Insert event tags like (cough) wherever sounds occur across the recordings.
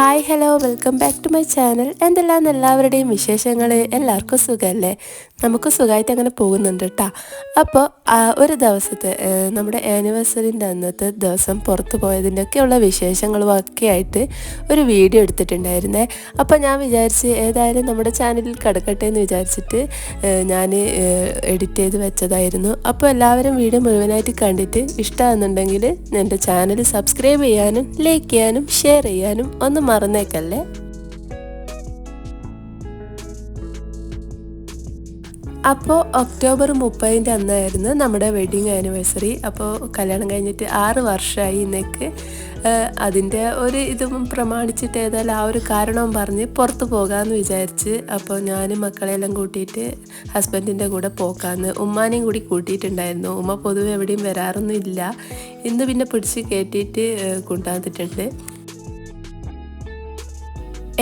Hi hello welcome back to my channel എന്തെല്ലാം എല്ലാവരുടെയും വിശേഷങ്ങൾ എല്ലാവർക്കും സുഖമല്ലേ നമുക്ക് സുഖമായിട്ട് അങ്ങനെ പോകുന്നുണ്ട് കേട്ടോ അപ്പോൾ ഒരു ദിവസത്തെ നമ്മുടെ ആനിവേഴ്സറിന്റെ അന്നത്തെ ദിവസം പുറത്ത് പോയതിന്റെയൊക്കെയുള്ള വിശേഷങ്ങളും ഒക്കെ ആയിട്ട് ഒരു വീഡിയോ എടുത്തിട്ടുണ്ടായിരുന്നേ. അപ്പോൾ ഞാൻ വിചാരിച്ച് ഏതായാലും നമ്മുടെ ചാനലിൽ കിടക്കട്ടെ എന്ന് വിചാരിച്ചിട്ട് ഞാൻ എഡിറ്റ് ചെയ്ത് വെച്ചതായിരുന്നു. അപ്പോൾ എല്ലാവരും വീഡിയോ മുഴുവനായിട്ട് കണ്ടിട്ട് ഇഷ്ടമാണെന്നുണ്ടെങ്കിൽ എന്റെ ചാനൽ സബ്സ്ക്രൈബ് ചെയ്യാനും ലൈക്ക് ചെയ്യാനും ഷെയർ ചെയ്യാനും ഒന്നും മറന്നേക്കല്ലേ? അപ്പോൾ ഒക്ടോബർ മുപ്പതിന്റെ അന്നായിരുന്നു നമ്മുടെ വെഡിങ് ആനിവേഴ്സറി അപ്പോൾ കല്യാണം കഴിഞ്ഞിട്ട് ആറ് വർഷമായി ഇന്നേക്ക്. അതിന്റെ ഒരു ഇതും പ്രമാണിച്ചിട്ട് ഏതായാലും ആ ഒരു കാരണവും പറഞ്ഞ് പുറത്ത് പോകാമെന്ന് വിചാരിച്ച് അപ്പോൾ ഞാനും മക്കളെല്ലാം കൂട്ടിയിട്ട് ഹസ്ബൻഡിന്റെ കൂടെ പോക്കാന്ന് ഉമ്മാനെയും കൂടി കൂട്ടിയിട്ടുണ്ടായിരുന്നു. ഉമ്മ പൊതുവെ എവിടെയും വരാറൊന്നും ഇല്ല. ഇന്ന് പിന്നെ പിടിച്ച് കയറ്റിയിട്ട് കൊണ്ടുവന്നിട്ടുണ്ട്.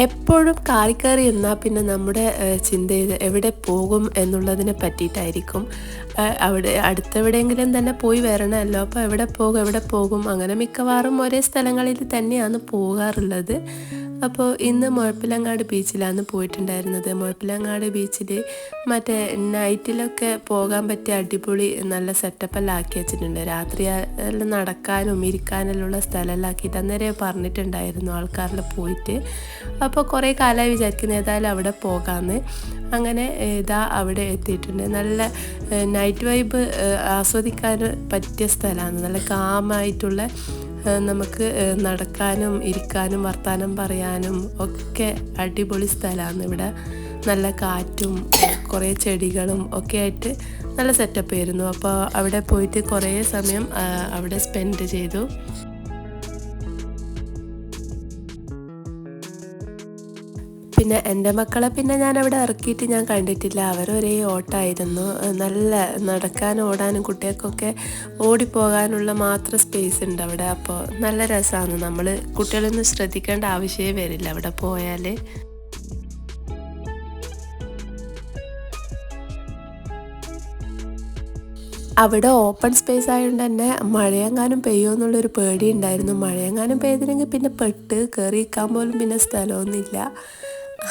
എപ്പോഴും കാറിക്കയറി എന്നാൽ പിന്നെ നമ്മുടെ ചിന്ത ചെയ്ത് എവിടെ പോകും എന്നുള്ളതിനെ പറ്റിയിട്ടായിരിക്കും. അവിടെ അടുത്തെവിടെയെങ്കിലും തന്നെ പോയി വരണമല്ലോ. അപ്പോൾ എവിടെ പോകും എവിടെ പോകും? അങ്ങനെ മിക്കവാറും ഒരേ സ്ഥലങ്ങളിൽ തന്നെയാണ് പോകാറുള്ളത്. അപ്പോൾ ഇന്ന് മുഴപ്പിലങ്ങാട് ബീച്ചിലാണ് പോയിട്ടുണ്ടായിരുന്നത്. മുഴപ്പിലങ്ങാട് ബീച്ചിൽ മറ്റേ നൈറ്റിലൊക്കെ പോകാൻ പറ്റിയ അടിപൊളി നല്ല സെറ്റപ്പെല്ലാം ആക്കി വെച്ചിട്ടുണ്ട്. രാത്രി നടക്കാനും ഇരിക്കാനെല്ലാം സ്ഥലമെല്ലാം അന്നേരം പറഞ്ഞിട്ടുണ്ടായിരുന്നു ആൾക്കാരിൽ പോയിട്ട്. അപ്പോൾ കുറേ കാലമായി വിചാരിക്കുന്നത് ഏതായാലും അവിടെ പോകാമെന്ന് അങ്ങനെ ഇതാ അവിടെ എത്തിയിട്ടുണ്ട്. നല്ല നൈറ്റ് വൈബ് ആസ്വദിക്കാൻ പറ്റിയ സ്ഥലമാണ്. നല്ല കാമായിട്ടുള്ള നമുക്ക് നടക്കാനും ഇരിക്കാനും വർത്താനം പറയാനും ഒക്കെ അടിപൊളി സ്ഥലമാണ്. ഇവിടെ നല്ല കാറ്റും കുറേ ചെടികളും ഒക്കെ ആയിട്ട് നല്ല സെറ്റപ്പ് ആയിരുന്നു. അപ്പോൾ അവിടെ പോയിട്ട് കുറേ സമയം അവിടെ സ്പെൻഡ് ചെയ്തു. പിന്നെ എന്റെ മക്കളെ പിന്നെ ഞാൻ അവിടെ ഇറക്കിയിട്ട് ഞാൻ കണ്ടിട്ടില്ല. അവരൊരേ ഓട്ടമായിരുന്നു. നല്ല നടക്കാനും ഓടാനും കുട്ടികൾക്കൊക്കെ ഓടിപ്പോകാനുള്ള മാത്രം സ്പേസ് ഉണ്ട് അവിടെ. അപ്പോൾ നല്ല രസമാണ്. നമ്മൾ കുട്ടികളൊന്നും ശ്രദ്ധിക്കേണ്ട ആവശ്യമേ വരില്ല അവിടെ പോയാൽ അവിടെ ഓപ്പൺ സ്പേസ് ആയതുകൊണ്ട് തന്നെ മഴയെങ്ങാനും പെയ്യോ എന്നുള്ളൊരു പേടി ഉണ്ടായിരുന്നു. മഴയെങ്ങാനും പെയ്തില്ലെങ്കിൽ പിന്നെ പെട്ട് കയറി നിൽക്കാൻ പോലും പിന്നെ സ്ഥലമൊന്നുമില്ല.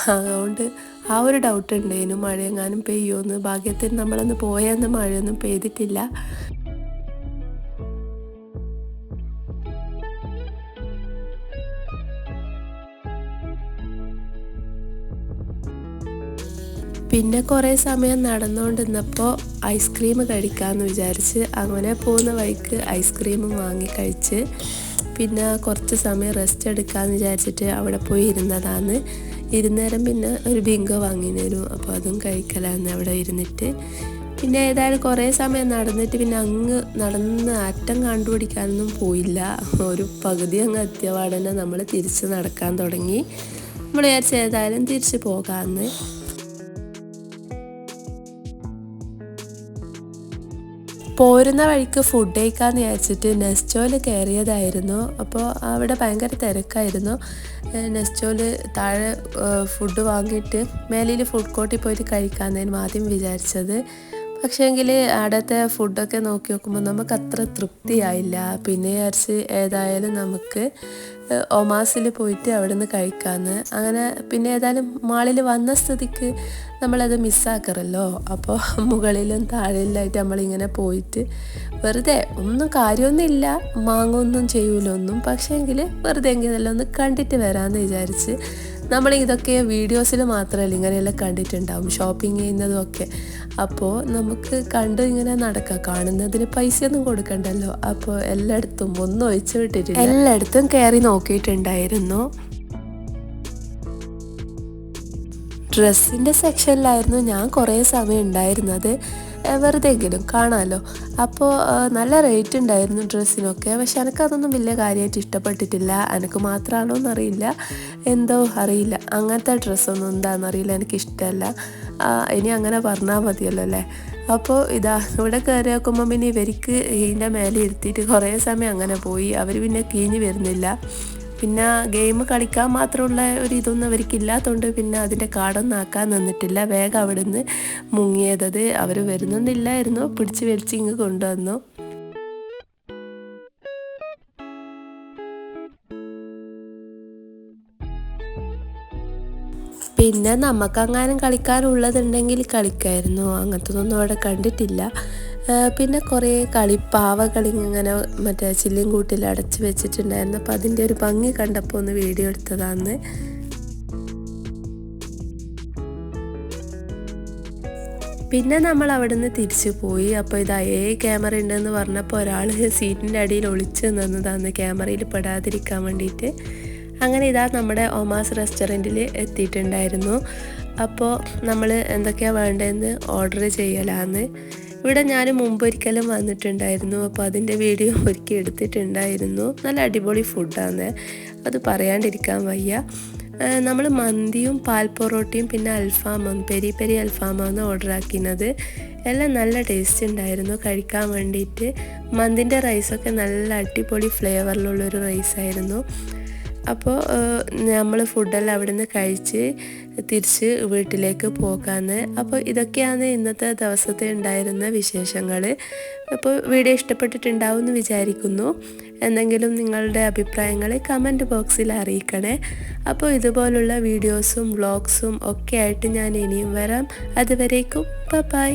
അതുകൊണ്ട് ആ ഒരു ഡൗട്ട് ഉണ്ടായിരുന്നു മഴയെങ്ങാനും പെയ്യുമെന്ന് ഭാഗ്യത്തിന് നമ്മളൊന്ന് പോയെന്ന് മഴയൊന്നും പെയ്തിട്ടില്ല. പിന്നെ കുറേ സമയം നടന്നുകൊണ്ടിരുന്നപ്പോൾ ഐസ്ക്രീം കഴിക്കാമെന്ന് വിചാരിച്ച് അങ്ങനെ പോകുന്ന വഴിക്ക് ഐസ്ക്രീം വാങ്ങി കഴിച്ച്. പിന്നെ കുറച്ച് സമയം റെസ്റ്റ് എടുക്കാമെന്ന് വിചാരിച്ചിട്ട് അവിടെ പോയി ഇരുന്നതാണ്. ഇരുന്നേരം പിന്നെ ഒരു ബിങ്കോ വാങ്ങിനു അപ്പോൾ അതും കഴിക്കലാന്ന് അവിടെ ഇരുന്നിട്ട്. പിന്നെ ഏതായാലും കുറേ സമയം നടന്നിട്ട് പിന്നെ അങ്ങ് നടന്ന് അറ്റം കണ്ടുപിടിക്കാനൊന്നും പോയില്ല. ഒരു പകുതി അങ്ങ് എത്തിയപാടന്നെ നമ്മൾ തിരിച്ച് നടക്കാൻ തുടങ്ങി. നമ്മൾ വിചാരിച്ച ഏതായാലും തിരിച്ച് പോകാമെന്ന് പോരുന്ന വഴിക്ക് ഫുഡ് കഴിക്കാമെന്ന് വിചാരിച്ചിട്ട് നെസ്റ്റോയിൽ കയറിയതായിരുന്നു അപ്പോൾ അവിടെ ഭയങ്കര തിരക്കായിരുന്നു. നെസ്റ്റോൽ താഴെ ഫുഡ് വാങ്ങിയിട്ട് മേലിൽ ഫുഡ് കോർട്ടിൽ പോയിട്ട് കഴിക്കാമെന്നായിരുന്നു ആദ്യം വിചാരിച്ചത്. പക്ഷേങ്കിൽ അവിടുത്തെ ഫുഡൊക്കെ നോക്കി നോക്കുമ്പോൾ നമുക്ക് അത്ര തൃപ്തിയായില്ല. പിന്നെ വിചാരിച്ച് ഏതായാലും നമുക്ക് ഒമാസിൽ പോയിട്ട് അവിടെ നിന്ന് കഴിക്കാമെന്ന് അങ്ങനെ പിന്നെ ഏതായാലും മാളിൽ വന്ന സ്ഥിതിക്ക് നമ്മളത് മിസ്സാക്കറല്ലോ. അപ്പോൾ മുകളിലും താഴെയിലായിട്ട് നമ്മളിങ്ങനെ പോയിട്ട് വെറുതെ ഒന്നും കാര്യമൊന്നുമില്ല മാങ്ങൊന്നും ചെയ്യൂലൊന്നും. പക്ഷേങ്കിൽ വെറുതെ എങ്കിലും ഒന്ന് കണ്ടിട്ട് വരാമെന്ന് വിചാരിച്ച് നമ്മൾ ഇതൊക്കെ വീഡിയോസിൽ മാത്രമല്ല ഇങ്ങനെയെല്ലാം കണ്ടിട്ടുണ്ടാവും ഷോപ്പിംഗ് ചെയ്യുന്നതും ഒക്കെ അപ്പോൾ നമുക്ക് കണ്ട് ഇങ്ങനെ നടക്കാം കാണുന്നതിന് പൈസയൊന്നും കൊടുക്കണ്ടല്ലോ. അപ്പോൾ എല്ലായിടത്തും ഒന്നും ഒഴിച്ചു വിട്ടിട്ടില്ല. എല്ലായിടത്തും കയറി നോക്കിയിട്ടുണ്ടായിരുന്നു. ഡ്രസ്സിന്റെ സെക്ഷനിലായിരുന്നു ഞാൻ കുറേ സമയം ഉണ്ടായിരുന്നത്. ഏഹ് വെറുതെങ്കിലും കാണാമല്ലോ അപ്പോൾ നല്ല റേറ്റ് ഉണ്ടായിരുന്നു ഡ്രസ്സിനൊക്കെ. പക്ഷെ എനിക്കതൊന്നും വലിയ കാര്യമായിട്ട് ഇഷ്ടപ്പെട്ടിട്ടില്ല. എനിക്ക് മാത്രമാണോ എന്നറിയില്ല. എന്തോ അറിയില്ല. അങ്ങനത്തെ ഡ്രസ്സൊന്നും എന്താണെന്നറിയില്ല എനിക്ക് ഇഷ്ടമല്ല ആ, ഇനി അങ്ങനെ പറഞ്ഞാൽ മതിയല്ലോ അല്ലേ? അപ്പോൾ ഇതാ ഇവിടെ കയറി നോക്കുമ്പോൾ പിന്നെ ഇവർക്ക് ഇതിന്റെ മേലെ ഇരുത്തിയിട്ട് കുറേ സമയം അങ്ങനെ പോയി. അവർ പിന്നെ കീഞ്ഞ് വരുന്നില്ല. പിന്നെ ഗെയിം കളിക്കാൻ മാത്രമുള്ള ഒരു ഇതൊന്നും അവർക്ക് ഇല്ലാത്തതുകൊണ്ട് പിന്നെ അതിന്റെ കാടൊന്നും ആക്കാൻ നിന്നിട്ടില്ല. വേഗം അവിടെ നിന്ന് മുങ്ങിയതത് അവർ വരുന്നൊന്നില്ലായിരുന്നു. പിടിച്ച് വലിച്ച് ഇങ്ങ് കൊണ്ടുവന്നു. പിന്നെ നമുക്കങ്ങാനും കളിക്കാനുള്ളതുണ്ടെങ്കിൽ കളിക്കായിരുന്നു. അങ്ങനത്തതൊന്നും അവിടെ കണ്ടിട്ടില്ല. പിന്നെ കുറേ കളി ഇങ്ങനെ മറ്റേ ചില്ലും കൂട്ടിൽ അടച്ചു വെച്ചിട്ടുണ്ടായിരുന്നു. അപ്പോൾ അതിന്റെ ഒരു ഭംഗി കണ്ടപ്പോൾ ഒന്ന് വീഡിയോ എടുത്തതാണ് പിന്നെ നമ്മൾ അവിടുന്ന് തിരിച്ചു പോയി. അപ്പോൾ ഇത് ഏ ക്യാമറ ഉണ്ടെന്ന് പറഞ്ഞപ്പോൾ ഒരാൾ സീറ്റിന്റെ അടിയിൽ ഒളിച്ചു നിന്നതാണ് ക്യാമറയിൽ പെടാതിരിക്കാൻ വേണ്ടിയിട്ട്. അങ്ങനെ ഇതാ നമ്മുടെ ഒമാസ് റെസ്റ്റോറന്റിൽ എത്തിയിട്ടുണ്ടായിരുന്നു. അപ്പോൾ നമ്മൾ എന്തൊക്കെയാണ് വേണ്ടതെന്ന് ഓർഡർ ചെയ്യലാന്ന്. ഇവിടെ ഞാൻ മുമ്പ് ഒരിക്കലും വന്നിട്ടുണ്ടായിരുന്നു. അപ്പോൾ അതിന്റെ വീഡിയോ (laughs) ഒരുക്കി എടുത്തിട്ടുണ്ടായിരുന്നു. നല്ല അടിപൊളി ഫുഡാണ് അത് പറയാണ്ടിരിക്കാൻ വയ്യ. നമ്മൾ മന്തിയും പാൽ പൊറോട്ടയും പിന്നെ അൽഫാമും പെരി പെരി അൽഫാമാണ് ഓർഡർ ആക്കിയത് എല്ലാം നല്ല ടേസ്റ്റ് ഉണ്ടായിരുന്നു. കഴിക്കാൻ വേണ്ടിയിട്ട് മന്തിന്റെ റൈസൊക്കെ നല്ല അടിപൊളി ഫ്ലേവറിലുള്ളൊരു റൈസായിരുന്നു അപ്പോൾ നമ്മൾ ഫുഡെല്ലാം അവിടെ നിന്ന് കഴിച്ച് തിരിച്ച് വീട്ടിലേക്ക് പോകാന്ന്. അപ്പോൾ ഇതൊക്കെയാണ് ഇന്നത്തെ ദിവസത്തെ ഉണ്ടായിരുന്ന വിശേഷങ്ങൾ അപ്പോൾ വീഡിയോ ഇഷ്ടപ്പെട്ടിട്ടുണ്ടാവും എന്ന് വിചാരിക്കുന്നു. എന്തെങ്കിലും നിങ്ങളുടെ അഭിപ്രായങ്ങൾ കമന്റ് ബോക്സിൽ അറിയിക്കണേ. അപ്പോൾ ഇതുപോലുള്ള വീഡിയോസും വ്ളോഗ്സും ഒക്കെ ആയിട്ട് ഞാൻ ഇനിയും വരാം. അതുവരേക്കും ബൈ.